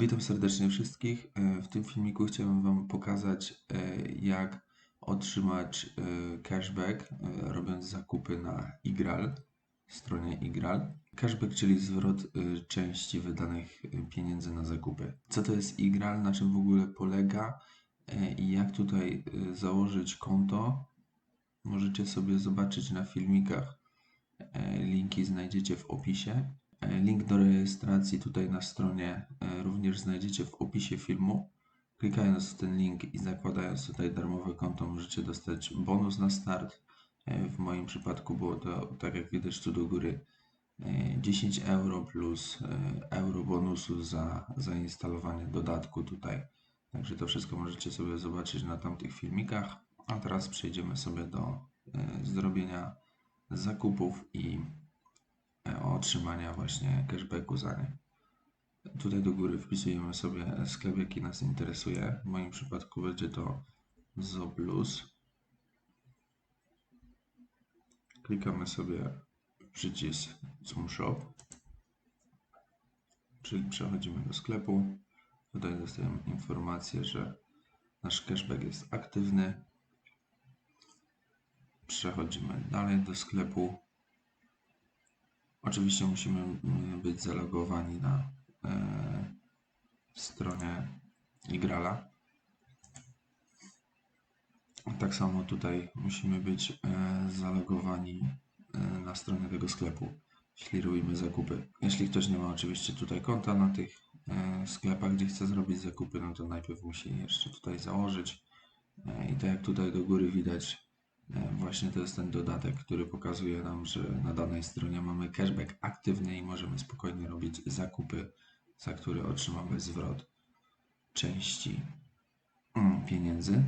Witam serdecznie wszystkich. E, W tym filmiku chciałem Wam pokazać, e, jak otrzymać e, cashback, robiąc zakupy na Igral, stronie Igral. Cashback, czyli zwrot części wydanych pieniędzy na zakupy. Co to jest Igral, na czym w ogóle polega i jak tutaj założyć konto, możecie sobie zobaczyć na filmikach. Linki znajdziecie w opisie. E, Link do rejestracji tutaj na stronie e, również znajdziecie w opisie filmu. Klikając w ten link i zakładając tutaj darmowe konto, możecie dostać bonus na start. E, W moim przypadku było to, tak jak widać tu do góry, e, 10 euro plus euro bonusu za zainstalowanie dodatku tutaj. Także to wszystko możecie sobie zobaczyć na tamtych filmikach. A teraz przejdziemy sobie do zrobienia zakupów i otrzymania właśnie cashbacku za nie. Tutaj do góry wpisujemy sobie sklep, jaki nas interesuje. W moim przypadku będzie to Zoblus. Klikamy sobie przycisk Zoom Shop, czyli przechodzimy do sklepu. Tutaj dostajemy informację, że nasz cashback jest aktywny. Przechodzimy dalej do sklepu. Oczywiście musimy mm, być zalogowani na e, stronie Igrala. Tak samo tutaj musimy być e, zalogowani e, na stronie tego sklepu, jeśli robimy zakupy. Jeśli ktoś nie ma oczywiście tutaj konta na tych e, sklepach, gdzie chce zrobić zakupy, no to najpierw musi jeszcze tutaj założyć. E, I tak jak tutaj do góry widać, Właśnie to jest ten dodatek, który pokazuje nam, że na danej stronie mamy cashback aktywny i możemy spokojnie robić zakupy, za które otrzymamy zwrot części mm, pieniędzy.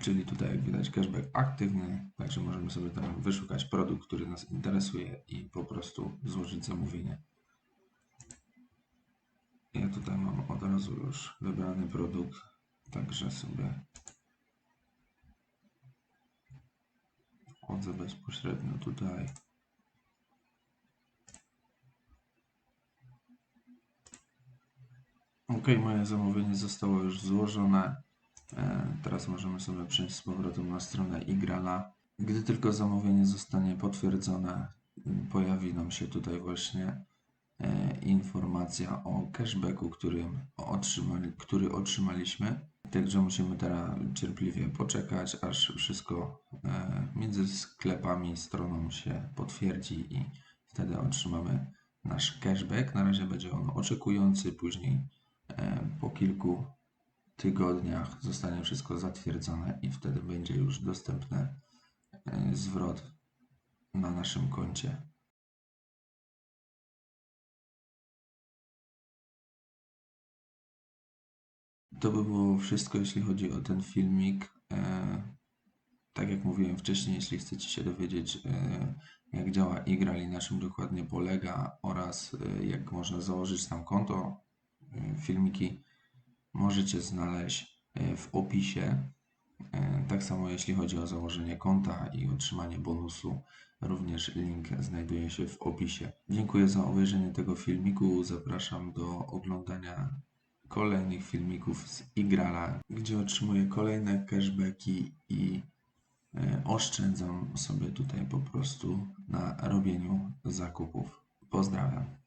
Czyli tutaj jak widać cashback aktywny, także możemy sobie tam wyszukać produkt, który nas interesuje i po prostu złożyć zamówienie. Ja tutaj mam od razu już wybrany produkt, także sobie wchodzę bezpośrednio tutaj. Ok, moje zamówienie zostało już złożone. E, Teraz możemy sobie przejść z powrotem na stronę Igrala. Gdy tylko zamówienie zostanie potwierdzone, pojawi nam się tutaj właśnie e, informacja o cashbacku, którym otrzymali, który otrzymaliśmy. Także musimy teraz cierpliwie poczekać, aż wszystko e, między sklepami, stroną się potwierdzi i wtedy otrzymamy nasz cashback. Na razie będzie on oczekujący, później e, po kilku tygodniach zostanie wszystko zatwierdzone i wtedy będzie już dostępny e, zwrot na naszym koncie. To by było wszystko, jeśli chodzi o ten filmik. E, tak jak mówiłem wcześniej, jeśli chcecie się dowiedzieć, e, jak działa Igral i na czym dokładnie polega oraz e, jak można założyć tam konto, filmiki możecie znaleźć w opisie. Tak samo jeśli chodzi o założenie konta i otrzymanie bonusu, również link znajduje się w opisie. Dziękuję za obejrzenie tego filmiku. Zapraszam do oglądania kolejnych filmików z Igrala, gdzie otrzymuję kolejne cashbacki i e, oszczędzam sobie tutaj po prostu na robieniu zakupów. Pozdrawiam.